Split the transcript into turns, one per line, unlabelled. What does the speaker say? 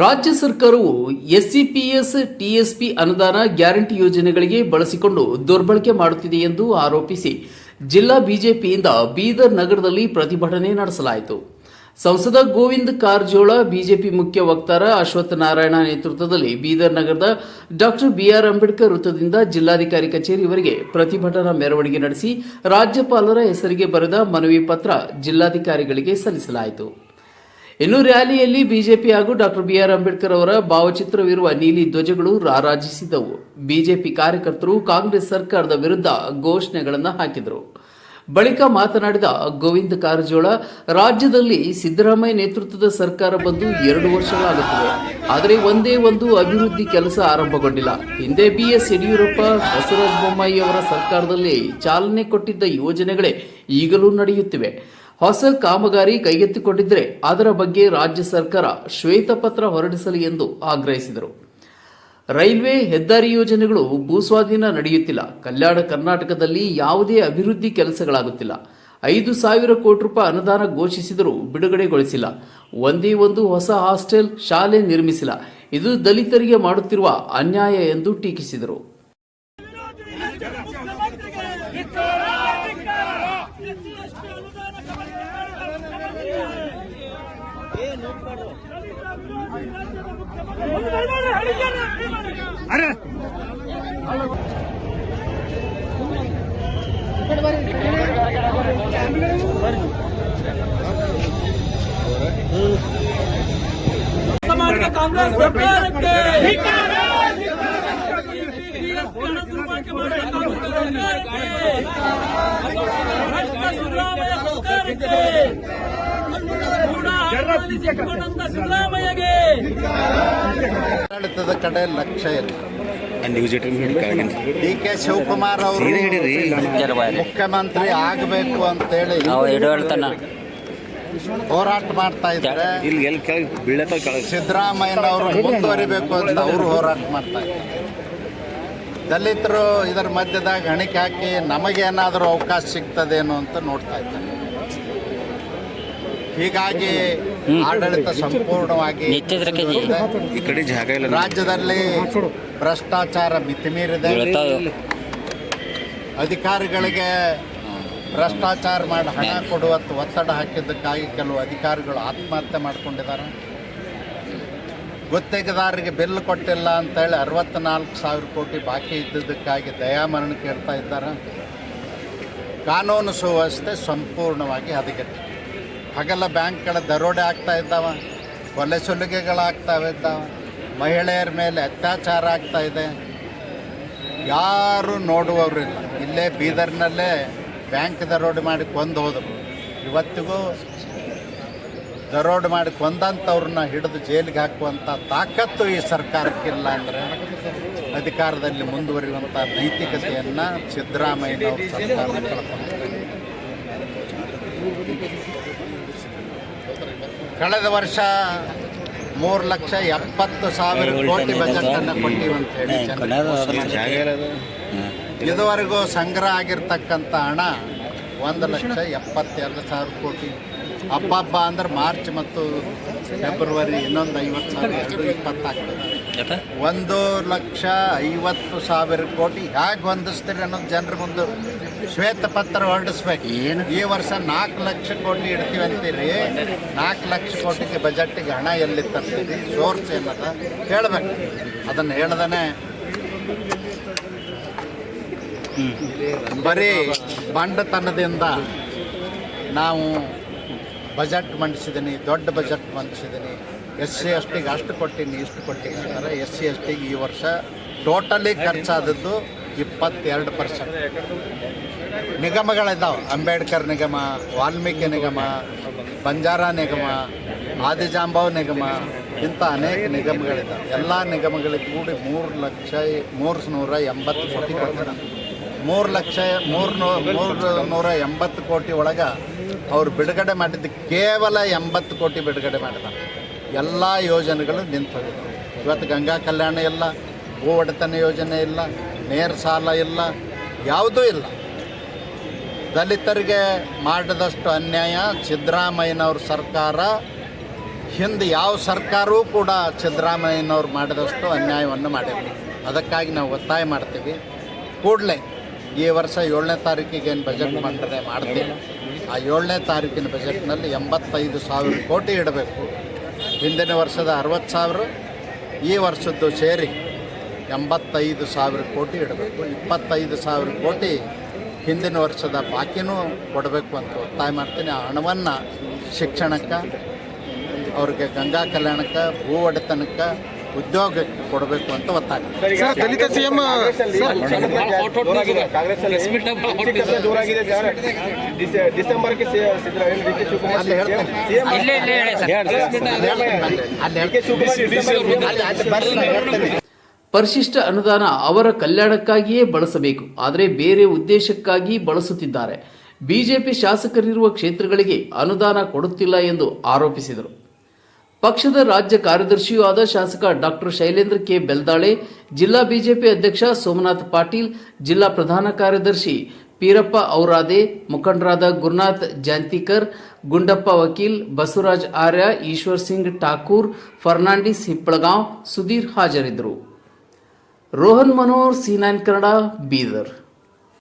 ರಾಜ್ಯ ಸರ್ಕಾರವು ಎಸ್ಸಿಪಿಎಸ್, ಟಿಎಸ್ಪಿ ಅನುದಾನ ಗ್ಯಾರಂಟಿ ಯೋಜನೆಗಳಿಗೆ ಬಳಸಿಕೊಂಡು ದುರ್ಬಳಕೆ ಮಾಡುತ್ತಿದೆ ಎಂದು ಆರೋಪಿಸಿ ಜಿಲ್ಲಾ ಬಿಜೆಪಿಯಿಂದ ಬೀದರ್ ನಗರದಲ್ಲಿ ಪ್ರತಿಭಟನೆ ನಡೆಸಲಾಯಿತು. ಸಂಸದ ಗೋವಿಂದ್ ಕಾರಜೋಳ, ಬಿಜೆಪಿ ಮುಖ್ಯ ವಕ್ತಾರ ಅಶ್ವಥ್ ನಾರಾಯಣ ನೇತೃತ್ವದಲ್ಲಿ ಬೀದರ್ ನಗರದ ಡಾಕ್ಟರ್ ಬಿಆರ್ ಅಂಬೇಡ್ಕರ್ ವೃತ್ತದಿಂದ ಜಿಲ್ಲಾಧಿಕಾರಿ ಕಚೇರಿವರೆಗೆ ಪ್ರತಿಭಟನಾ ಮೆರವಣಿಗೆ ನಡೆಸಿ ರಾಜ್ಯಪಾಲರ ಹೆಸರಿಗೆ ಬರೆದ ಮನವಿ ಪತ್ರ ಜಿಲ್ಲಾಧಿಕಾರಿಗಳಿಗೆ ಸಲ್ಲಿಸಲಾಯಿತು. ಇನ್ನು ರ್ಯಾಲಿಯಲ್ಲಿ ಬಿಜೆಪಿ ಹಾಗೂ ಡಾಕ್ಟರ್ ಬಿಆರ್ ಅಂಬೇಡ್ಕರ್ ಅವರ ಭಾವಚಿತ್ರವಿರುವ ನೀಲಿ ಧ್ವಜಗಳು ರಾರಾಜಿಸಿದವು ಬಿಜೆಪಿ ಕಾರ್ಯಕರ್ತರು ಕಾಂಗ್ರೆಸ್ ಸರ್ಕಾರದ ವಿರುದ್ಧ ಘೋಷಣೆಗಳನ್ನು ಹಾಕಿದರು. ಬಳಿಕ ಮಾತನಾಡಿದ ಗೋವಿಂದ ಕಾರಜೋಳ, ರಾಜ್ಯದಲ್ಲಿ ಸಿದ್ದರಾಮಯ್ಯ ನೇತೃತ್ವದ ಸರ್ಕಾರ ಬಂದು ಎರಡು ವರ್ಷಗಳಾಗುತ್ತದೆ. ಆದರೆ ಒಂದೇ ಒಂದು ಅಭಿವೃದ್ಧಿ ಕೆಲಸ ಆರಂಭಗೊಂಡಿಲ್ಲ. ಹಿಂದೆ ಬಿಎಸ್ ಯಡಿಯೂರಪ್ಪ, ಬಸವರಾಜ ಬೊಮ್ಮಾಯಿ ಅವರ ಸರ್ಕಾರದಲ್ಲಿ ಚಾಲನೆ ಕೊಟ್ಟಿದ್ದ ಯೋಜನೆಗಳೇ ಈಗಲೂ ನಡೆಯುತ್ತಿವೆ. ಹೊಸ ಕಾಮಗಾರಿ ಕೈಗೆತ್ತಿಕೊಂಡಿದ್ದರೆ ಅದರ ಬಗ್ಗೆ ರಾಜ್ಯ ಸರ್ಕಾರ ಶ್ವೇತಪತ್ರ ಹೊರಡಿಸಲಿ ಎಂದು ಆಗ್ರಹಿಸಿದರು. ರೈಲ್ವೆ ಹೆದ್ದಾರಿ ಯೋಜನೆಗಳು ಭೂಸ್ವಾಧೀನ ನಡೆಯುತ್ತಿಲ್ಲ. ಕಲ್ಯಾಣ ಕರ್ನಾಟಕದಲ್ಲಿ ಯಾವುದೇ ಅಭಿವೃದ್ಧಿ ಕೆಲಸಗಳಾಗುತ್ತಿಲ್ಲ. ಐದು ಸಾವಿರ ಕೋಟಿ ರೂಪಾಯಿ ಅನುದಾನ ಘೋಷಿಸಿದರೂ ಬಿಡುಗಡೆಗೊಳಿಸಿಲ್ಲ. ಒಂದೇ ಒಂದು ಹೊಸ ಹಾಸ್ಟೆಲ್ ಶಾಲೆ ನಿರ್ಮಿಸಿಲ್ಲ. ಇದು ದಲಿತರಿಗೆ ಮಾಡುತ್ತಿರುವ ಅನ್ಯಾಯ ಎಂದು ಟೀಕಿಸಿದರು
ಅರೆ
ಮಾಡಿದ ಕಾಂಗ್ರೆಸ್ ಸರ್ಕಾರಕ್ಕೆ ದುರ್ಬಳಕೆ ಮಾಡಿದ ಕಾಂಗ್ರೆಸ್ ಸರ್ಕಾರಕ್ಕೆ ಭ್ರಷ್ಟ ಸಿದ್ದರಾಮಯ್ಯ ಸರ್ಕಾರಕ್ಕೆ ಕೂಡ ಆಡಳಿಸಿಕೊಂಡಂತ ಸಿದ್ದರಾಮಯ್ಯಗೆ
ಆಡಳಿತದ ಕಡೆ ಲಕ್ಷ್ಯ ಇಲ್ಲ ಡಿ ಕೆ ಶಿವಕುಮಾರ್ ಅವರು ಮುಖ್ಯಮಂತ್ರಿ ಆಗಬೇಕು ಅಂತೇಳಿ ಹೋರಾಟ ಮಾಡ್ತಾ ಇದ್ದಾರೆ.
ಇಲ್ಲಿ ಎಲ್ಲಿ ಕೆಳಗೆ ಬೀಳತ್ತಾವ ಕೆಳಗೆ.
ಸಿದ್ದರಾಮಯ್ಯನವರು ಮುಂದುವರಿಬೇಕು ಅಂತ ಅವರು ಹೋರಾಟ ಮಾಡ್ತಾ ಇದ್ದಾರೆ. ದಲಿತರು ಇದರ ಮಧ್ಯದಾಗ ಹಣಿಕೆ ಹಾಕಿ ನಮಗೇನಾದರೂ ಅವಕಾಶ ಸಿಗ್ತದೇನೋ ಅಂತ ನೋಡ್ತಾ ಇದ್ದಾರೆ. ಹೀಗಾಗಿ ಆಡಳಿತ ಸಂಪೂರ್ಣವಾಗಿ
ಈ ಕಡೆ ಜಾಗ ಇಲ್ಲ
ರಾಜ್ಯದಲ್ಲಿ ಭ್ರಷ್ಟಾಚಾರ ಮಿತಿಮೀರಿದೆ. ಅಧಿಕಾರಿಗಳಿಗೆ ಭ್ರಷ್ಟಾಚಾರ ಮಾಡಿ ಹಣ ಕೊಡುವತ್ತು ಒತ್ತಡ ಹಾಕಿದ್ದಕ್ಕಾಗಿ ಕೆಲವು ಅಧಿಕಾರಿಗಳು ಆತ್ಮಹತ್ಯೆ ಮಾಡಿಕೊಂಡಿದ್ದಾರೆ. ಗುತ್ತಿಗೆದಾರರಿಗೆ ಬಿಲ್ ಕೊಟ್ಟಿಲ್ಲ ಅಂತೇಳಿ ಅರವತ್ತ್ನಾಲ್ಕು ಸಾವಿರ ಕೋಟಿ ಬಾಕಿ ಇದ್ದಿದ್ದಕ್ಕಾಗಿ ದಯಾಮರಣ ಕೇಳ್ತಾ ಇದ್ದಾರೆ. ಕಾನೂನು ಸುವ್ಯವಸ್ಥೆ ಸಂಪೂರ್ಣವಾಗಿ ಹದಗೆಟ್ಟಿದೆ. ಹಗಲ ಬ್ಯಾಂಕ್ಗಳ ದರೋಡೆ ಆಗ್ತಾ ಇದ್ದಾವೆ, ಕೊಲೆ ಸುಲಿಗೆಗಳಾಗ್ತಾ ಇದ್ದಾವೆ, ಮಹಿಳೆಯರ ಮೇಲೆ ಅತ್ಯಾಚಾರ ಆಗ್ತಾ ಇದೆ. ಯಾರು ನೋಡುವವರಿಲ್ಲ. ಇಲ್ಲೇ ಬೀದರ್ನಲ್ಲೇ ಬ್ಯಾಂಕ್ ದರೋಡೆ ಮಾಡಿ ಕೊಂದು ಹೋದರು ಇವತ್ತಿಗೂ ದರೋಡೆ ಮಾಡಿ ಕೊಂದಂಥವ್ರನ್ನ ಹಿಡಿದು ಜೈಲಿಗೆ ಹಾಕುವಂಥ ತಾಕತ್ತು ಈ ಸರ್ಕಾರಕ್ಕಿಲ್ಲ ಅಂದರೆ ಅಧಿಕಾರದಲ್ಲಿ ಮುಂದುವರಿಯುವಂಥ ನೈತಿಕತೆಯನ್ನು ಸಿದ್ದರಾಮಯ್ಯ ಸರ್ಕಾರ ಕಳೆದ ವರ್ಷ ಮೂರು ಲಕ್ಷ ಎಪ್ಪತ್ತು ಸಾವಿರ ಕೋಟಿ ಬಜೆಟನ್ನು ಅನ್ನು ಅಂತ ಹೇಳಿ ಇದುವರೆಗೂ ಸಂಗ್ರಹ ಆಗಿರ್ತಕ್ಕಂಥ ಹಣ ಒಂದು ಲಕ್ಷ ಎಪ್ಪತ್ತೆರಡು ಸಾವಿರ ಕೋಟಿ. ಹಬ್ಬ ಅಂದ್ರೆ ಮಾರ್ಚ್ ಮತ್ತು ಫೆಬ್ರವರಿ ಇನ್ನೊಂದು ಐವತ್ತು ಸಾವಿರ ಎರಡು ಇಪ್ಪತ್ತಾಗ್ತದೆ ಒಂದು ಲಕ್ಷ ಐವತ್ತು ಸಾವಿರ ಕೋಟಿ. ಹೇಗೆ ಹೊಂದಿಸ್ತೀರಿ ಅನ್ನೋದು ಜನರ ಮುಂದೆ ಶ್ವೇತಪತ್ರ ಹೊರಡಿಸ್ಬೇಕು.
ಏನು?
ಈ ವರ್ಷ ನಾಲ್ಕು ಲಕ್ಷ ಕೋಟಿ ಇಡ್ತೀವಿ ಅಂತೀರಿ. ನಾಲ್ಕು ಲಕ್ಷ ಕೋಟಿಗೆ ಬಜೆಟ್ಗೆ ಹಣ ಎಲ್ಲಿ ತರ್ತೀರಿ? ಸೋರ್ಸ್ ಏನದ? ಹೇಳ್ಬೇಕು. ಅದನ್ನು ಹೇಳ್ದೇ ಬರೀ ಬಂಡತನದಿಂದ ನಾವು ಬಜೆಟ್ ಮಂಡಿಸಿದ್ದೀನಿ ದೊಡ್ಡ ಬಜೆಟ್ ಮಂಡಿಸಿದ್ದೀನಿ ಎಸ್ ಸಿ ಎಸ್ ಟಿಗೆ ಅಷ್ಟು ಕೊಟ್ಟಿನಿ, ಇಷ್ಟು ಕೊಟ್ಟಿನಿ ಅಂದರೆ ಎಸ್ ಸಿ ಎಸ್ ಟಿಗೆ ಈ ವರ್ಷ ಟೋಟಲಿ ಖರ್ಚಾದದ್ದು ಇಪ್ಪತ್ತೆರಡು ಪರ್ಸೆಂಟ್. ನಿಗಮಗಳಿದ್ದಾವೆ ಅಂಬೇಡ್ಕರ್ ನಿಗಮ, ವಾಲ್ಮೀಕಿ ನಿಗಮ, ಬಂಜಾರ ನಿಗಮ, ಆದಿಜಾಂಬವ್ ನಿಗಮ, ಇಂಥ ಅನೇಕ ನಿಗಮಗಳಿದ್ದಾವೆ ಎಲ್ಲ ನಿಗಮಗಳಿಗೆ ಕೂಡಿ ಮೂರು ಲಕ್ಷ, ಮೂರು ನೂರ ಎಂಬತ್ತು ಕೋಟಿ ಕೊಡ್ತಾರೆ ಮೂರು ಲಕ್ಷ, ಮೂರು ಮೂರು ನೂರ ಎಂಬತ್ತು ಕೋಟಿ ಒಳಗೆ ಅವ್ರು ಬಿಡುಗಡೆ ಮಾಡಿದ್ದು ಕೇವಲ ಎಂಬತ್ತು ಕೋಟಿ ಬಿಡುಗಡೆ ಮಾಡಿದ್ದಾರೆ. ಎಲ್ಲ ಯೋಜನೆಗಳು ನಿಂತು ಹೋಗಿದ್ದಾವೆ ಇವತ್ತು ಗಂಗಾ ಕಲ್ಯಾಣ ಇಲ್ಲ, ಭೂ ಒಡೆತನ ಯೋಜನೆ ಇಲ್ಲ, ನೇರ ಸಾಲ ಇಲ್ಲ, ಯಾವುದೂ ಇಲ್ಲ. ದಲಿತರಿಗೆ ಮಾಡಿದಷ್ಟು ಅನ್ಯಾಯ ಸಿದ್ದರಾಮಯ್ಯನವ್ರ ಸರ್ಕಾರ. ಹಿಂದೆ ಯಾವ ಸರ್ಕಾರವೂ ಕೂಡ ಸಿದ್ದರಾಮಯ್ಯನವ್ರು ಮಾಡಿದಷ್ಟು ಅನ್ಯಾಯವನ್ನು ಮಾಡಿಲ್ಲ. ಅದಕ್ಕಾಗಿ ನಾವು ಒತ್ತಾಯ ಮಾಡ್ತೀವಿ. ಕೂಡಲೇ ಈ ವರ್ಷ ಏಳನೇ ತಾರೀಕಿಗೆ ಏನು ಬಜೆಟ್ ಮಂಡನೆ ಮಾಡ್ತೀನಿ ಆ ಏಳನೇ ತಾರೀಕಿನ ಬಜೆಟ್ನಲ್ಲಿ ಎಂಬತ್ತೈದು ಸಾವಿರ ಕೋಟಿ ಇಡಬೇಕು. ಹಿಂದಿನ ವರ್ಷದ ಅರವತ್ತು ಸಾವಿರ ಈ ವರ್ಷದ್ದು ಸೇರಿ ಎಂಬತ್ತೈದು ಸಾವಿರ ಕೋಟಿ ಇಡಬೇಕು. ಇಪ್ಪತ್ತೈದು ಸಾವಿರ ಕೋಟಿ ಹಿಂದಿನ ವರ್ಷದ ಬಾಕಿನೂ ಕೊಡಬೇಕು ಅಂತ ಒತ್ತಾಯ ಮಾಡ್ತೀನಿ. ಆ ಹಣವನ್ನು ಶಿಕ್ಷಣಕ್ಕೆ ಅವ್ರಿಗೆ ಗಂಗಾ ಕಲ್ಯಾಣಕ್ಕೆ ಭೂ ಒಡೆತನಕ್ಕೆ ಉದ್ಯೋಗಕ್ಕೆ ಕೊಡಬೇಕು ಅಂತ ಒತ್ತಾಯ
ಸರ್ ದಲಿತ ಸಿಎಂ
ಡಿಸೆಂಬರ್ಗೆ.
ಪರಿಶಿಷ್ಟ ಅನುದಾನ ಅವರ ಕಲ್ಯಾಣಕ್ಕಾಗಿಯೇ ಬಳಸಬೇಕು ಆದರೆ ಬೇರೆ ಉದ್ದೇಶಕ್ಕಾಗಿ ಬಳಸುತ್ತಿದ್ದಾರೆ ಬಿಜೆಪಿ ಶಾಸಕರಿರುವ ಕ್ಷೇತ್ರಗಳಿಗೆ ಅನುದಾನ ಕೊಡುತ್ತಿಲ್ಲ ಎಂದು ಆರೋಪಿಸಿದರು ಪಕ್ಷದ ರಾಜ್ಯ ಕಾರ್ಯದರ್ಶಿಯೂ ಆದ ಶಾಸಕ ಡಾಕ್ಟರ್ ಶೈಲೇಂದ್ರ ಕೆ. ಬೆಲ್ದಾಳೆ, ಜಿಲ್ಲಾ ಬಿಜೆಪಿ ಅಧ್ಯಕ್ಷ ಸೋಮನಾಥ್ ಪಾಟೀಲ್, ಜಿಲ್ಲಾ ಪ್ರಧಾನ ಕಾರ್ಯದರ್ಶಿ ಪೀರಪ್ಪ ಔರಾದೆ, ಮುಖಂಡರಾದ ಗುರುನಾಥ್ ಜಾಂತಿಕರ್, ಗುಂಡಪ್ಪ ವಕೀಲ್, ಬಸವರಾಜ್ ಆರ್ಯ, ಈಶ್ವರ್ ಸಿಂಗ್ ಠಾಕೂರ್, ಫರ್ನಾಂಡಿಸ್ ಹಿಪ್ಪಳಗಾಂವ್, ಸುಧೀರ್ ಹಾಜರಿದ್ದರು. Rohan Manohar, C nine Kannada, Bidar.